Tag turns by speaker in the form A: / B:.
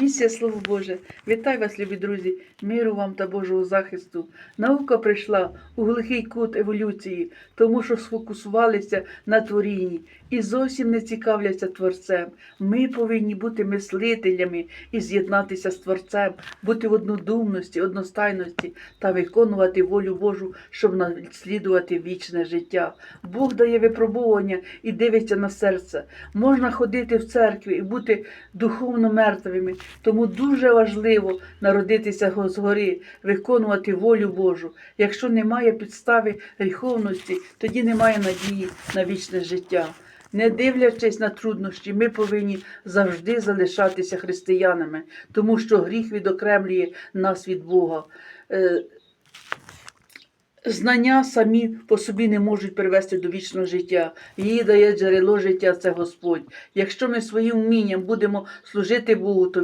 A: Місія Слово Боже, вітаю вас, любі друзі, миру вам та Божого захисту. Наука прийшла у глухий кут еволюції, тому що сфокусувалися на творінні і зовсім не цікавляться Творцем. Ми повинні бути мислителями і з'єднатися з Творцем, бути в однодумності, одностайності та виконувати волю Божу, щоб наслідувати вічне життя. Бог дає випробування і дивиться на серце. Можна ходити в церкві і бути духовно мертвими, тому дуже важливо народитися згори, виконувати волю Божу. Якщо немає підстави гріховності, тоді немає надії на вічне життя. Не дивлячись на труднощі, ми повинні завжди залишатися християнами, тому що гріх відокремлює нас від Бога. Е, Знання самі по собі не можуть привести до вічного життя. Її дає джерело життя, це Господь. Якщо ми своїм вмінням будемо служити Богу, то